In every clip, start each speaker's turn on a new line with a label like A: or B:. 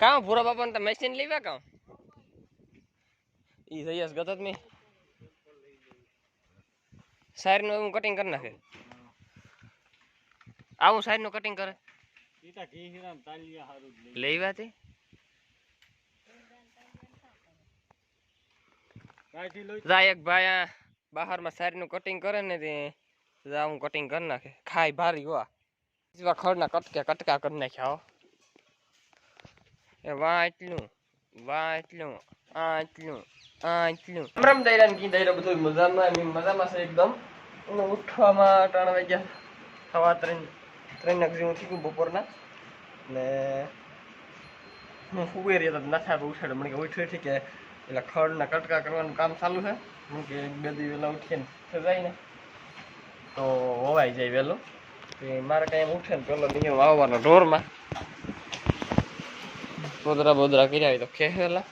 A: કાં ભૂરા બાપાને તો મશીન લેવા કાં? ઈ જઈશ ગતત મી સાઈડનું એવું કટિંગ કરી નાખે. આવું સાઈડનું કટિંગ કરે. લેવા તે? એક ભાઈ બહારમાં સાઈડનું કટિંગ કરે ને તે. હું કટિંગ કરી નાખે. ખાય ભારી હોવા ખડના કટકા કટકા કરી નાખ્યા હો એ વાહ એટલું વાહ એટલું આ એટલું આ એટલું રમ દૈરા કી દૈરા બધું મજામાં, એમ મજામાં છે એકદમ. ઉઠવામાં ત્રણ વાગ્યા, સવા ત્રણ ત્રણ નખ જેવું થયું બપોરના. ને હું ફૂગી રહ્યો તો નથી ઉઠાડે મને કે ઉઠ્યો ઠીક કે એટલે ખડના કટકા કરવાનું કામ ચાલુ છે. હું કે બે દી વહેલા ઉઠીને જાય ને તો હોવાઈ જાય વહેલું. મારે કાંઈ ઉઠે ને પેલો નિયમ વાવવાનો ઢોરમાં. બોદરા બોદરા કર્યા હોય તો ખેલા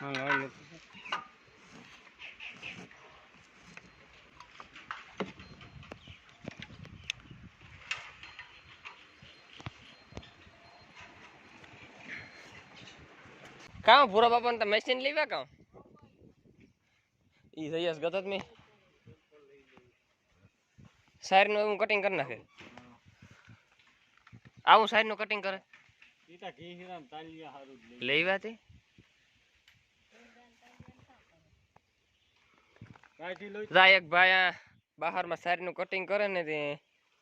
A: કાં ભૂરા બાપા ને મશીન લેવા કાં ઈ ગત ગતત મી સાઈડનું એવું કટિંગ કરી નાખે. આવું સાઈડનું કટિંગ કરે. લેવા તે?
B: કાઢી લોય
A: જા એક ભાઈ બહારમાં સારીનું કટિંગ કરે ને તે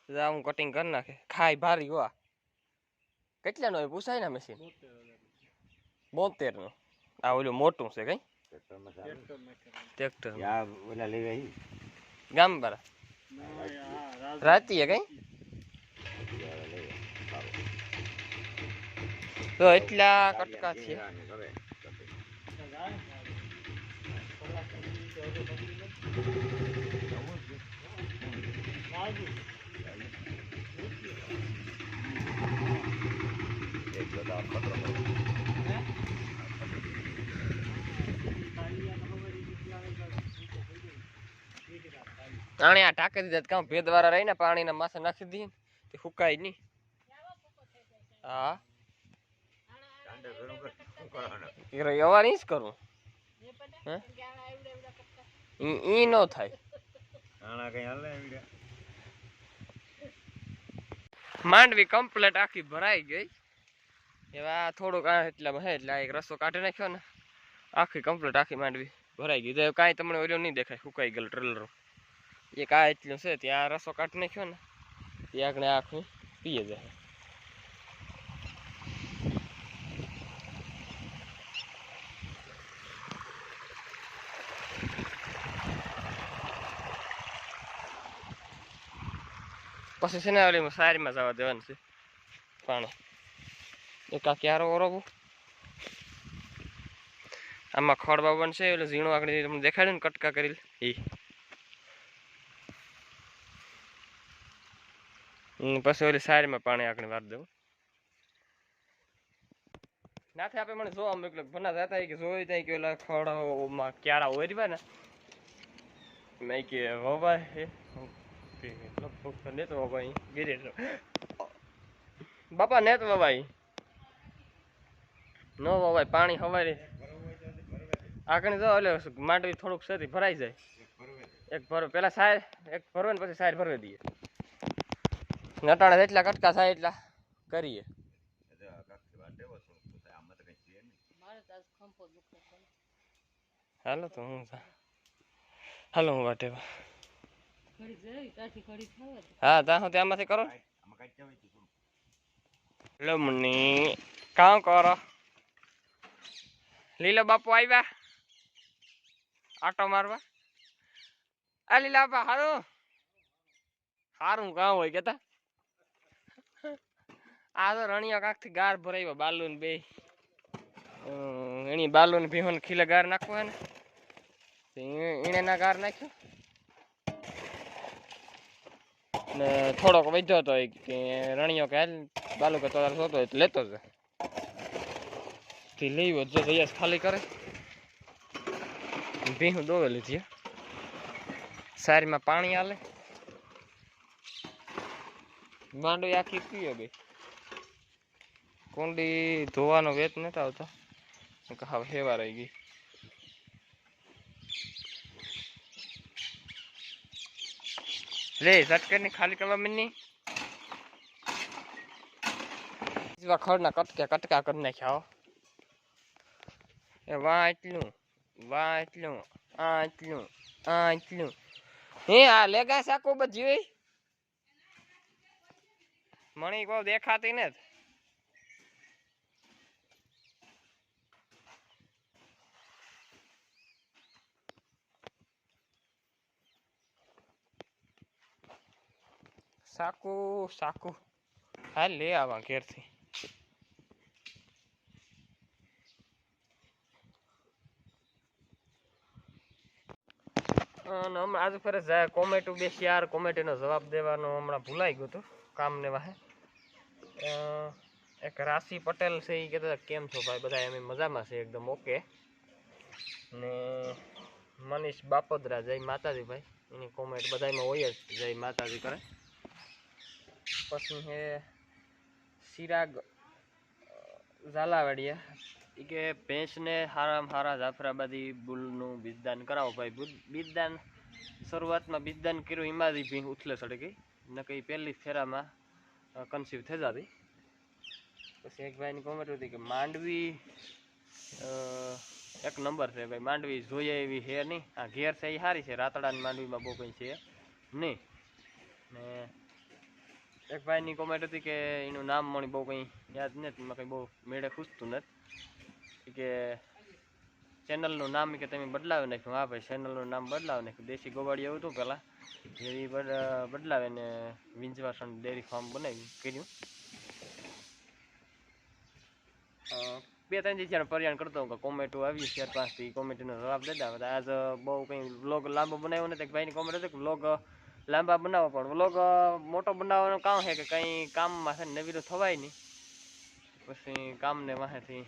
A: જા હું કટિંગ કરી નાખે. ખાય ભારી હોવા કેટલાનું હોય પૂછાય ને મશીન બોતેરનું આ ઓલું મોટું છે કઈ?
B: ટ્રેક્ટર
C: ઓલા લેવા ઈ
A: ગામ બારા રાતીએ કઈ તો એટલા કટકા છે. આણે આ ટાંકી દીધા કામ ભેદ વાળા રહીને પાણીના માથે નાખી દઈએ ને તે સુકાય નહીં. હા. એ રહી અવાર જ કરું. હે? ઈ નો થાય. માંડવી કમ્પ્લેટ આખી ભરાઈ ગઈ. એવા થોડુંક આ એટલા હે એટલે એક રસ્તો કાઢી નાખ્યો ને આખી કમ્પ્લેટ આખી માંડવી ભરાઈ ગઈ. તો કાંઈ તમને ઓલ્યો નહીં દેખાય સુકાઈ ગયેલું ટ્રેલરો એક આ એટલું છે ત્યાં આ રસ્તો કાઢી નાખ્યો ને ત્યાં આગળ આખું પીએ જાય. પછી છે ને ઓલી સારીમાં જવા દેવાનું છે પાણી એક આ ક્યારો ઓરવું આમાં ખડ બાબન છે એટલે ઝીણું આગળ તમને દેખાડે ને કટકા કરી એ પછી ઓલી સારીમાં પાણી આગળ વાર દઉં નાથે આપણે મને જોવા મોકલ્યો ભના જતા કે જોઈ ત્યાં કે ઓલા ખડ ક્યારા ઓરવા ને મેં કે હોવા હે તે લગભગ તો નેતો બાબા ગીરે બાપા નેત ભાઈ નો બાબાઈ પાણી હવારે. આગળ જો, એટલે માંડવી થોડુંક છે તે ભરાઈ જાય. એક ભરો, પેલા સાર એક ભરવે ને પછી સાર ભરવી દઈએ. નટાણે એટલા કટકા થાય એટલા કરીએ. હાલો તો હું હાલો હું વાટે હા, ત્યાં સુધી આમાંથી કરો લમની કાં કરો. લીલો બાપુ આવ્યા. આટો મારવા. આ લીલા બાપા, હારું. હારું કાં હોય કેતા. આ તો રણિયા કાંકથી ગાર ભરાયો બાલુ ને બે એની બાલુ ને ભીહોને ખીલે ગાર નાખવા ને. એને ના ગાર નાખ્યો. ને થોડોક વધ્યો હતો રણિયો કે બાલુ કે તો તારે જોતો હોય તો લેતો જ. તે લેવો જો જયાસ ખાલી કરે. ભીહું દોવેલી હે. સારીમાં પાણી આલે. માંડવી આખી પીએ ભાઈ કુંડી ધોવાનો વેત નતા આવતો. હવે હેવા રહી ગઈ. લે ઝટકરની ખાલી કરવા મની ખરના કટકા કટકા કરી નાખ્યા એ વા એટલું વા એટલું આ એટલું આ એટલું હે, આ લેગા સાકો બધી મણી કોઈ દેખાતી ને સાકુ સાકુ. હા લે આવા ઘેરથી. અને હમણાં આજે ફરે જાય કોમેટો બેસી યાર, કોમેટીનો જવાબ દેવાનો હમણાં ભૂલાઈ ગયું હતું કામને વાહે. એક રાશિ પટેલ છે એ કહેતા કેમ છો ભાઈ બધા એમ મજામાં છે એકદમ ઓકે. ને મનીષ બાપોદરા, જય માતાજી ભાઈ. એની કોમેન્ટ બધામાં હોય જ, જય માતાજી કરે. પછી હે સિરાગ ઝાલાવાડીયા. ઈ કે ભેંસને હારામાં હારા જાફરાબાદી બુલનું બીજદાન કરાવો ભાઈ. બીજદાન શરૂઆતમાં બીજદાન કર્યું, એમાંથી ભીં ઉથલે સડકી ગઈ કંઈ પહેલી ફેરામાં કન્સીવ થઈ જતી. પછી એક ભાઈની કોમેન્ટ હતી કે માંડવી એક નંબર છે ભાઈ. માંડવી જોઈએ એવી હે નહીં. આ ઘેર છે એ સારી છે. રાતડાની માંડવીમાં બહુ કંઈ છે નહીં. ને એક ભાઈની કોમેન્ટ હતી કે એનું નામ મને બહુ કંઈ યાદ નથી, એમાં કંઈ બહુ મેળે ખૂસતું નથી. કે ચેનલનું નામ કે તમે બદલાવી નાખ્યું. હા ભાઈ ચેનલનું નામ બદલાવી નાખ્યું. દેશી ગોવાળી એવું હતું પહેલાં. એ બદલાવે બદલાવીને વિંજવાસણ ડેરી ફાર્મ બનાવ્યું, કર્યું. બે ત્રણ દિવસ જ્યારે પર્યાણ કરતો હતો કે કોમેન્ટો આવી ચાર પાંચથી કોમેન્ટનો જવાબ દેતા આજ બહુ કંઈ બ્લોગ લાંબો બનાવ્યો નથી. ભાઈની કોમેન્ટ હતી કે વ્લોગ લાંબા બનાવો પણ. વ્લોગ મોટો બનાવવાનું કામ છે કે કંઈ કામમાં છે નવીરો થવાય નહીં. પછી કામને વાહેથી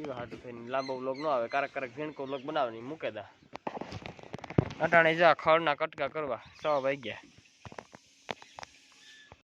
A: એવા હાટું થઈને લાંબો વ્લોગ ન આવે. કારક ક્યારેક ઝીણકો વ્લોગ બનાવવાની મૂકે દા. અટાણે જા, ખળના કટકા કરવા. છ વાગ્યા.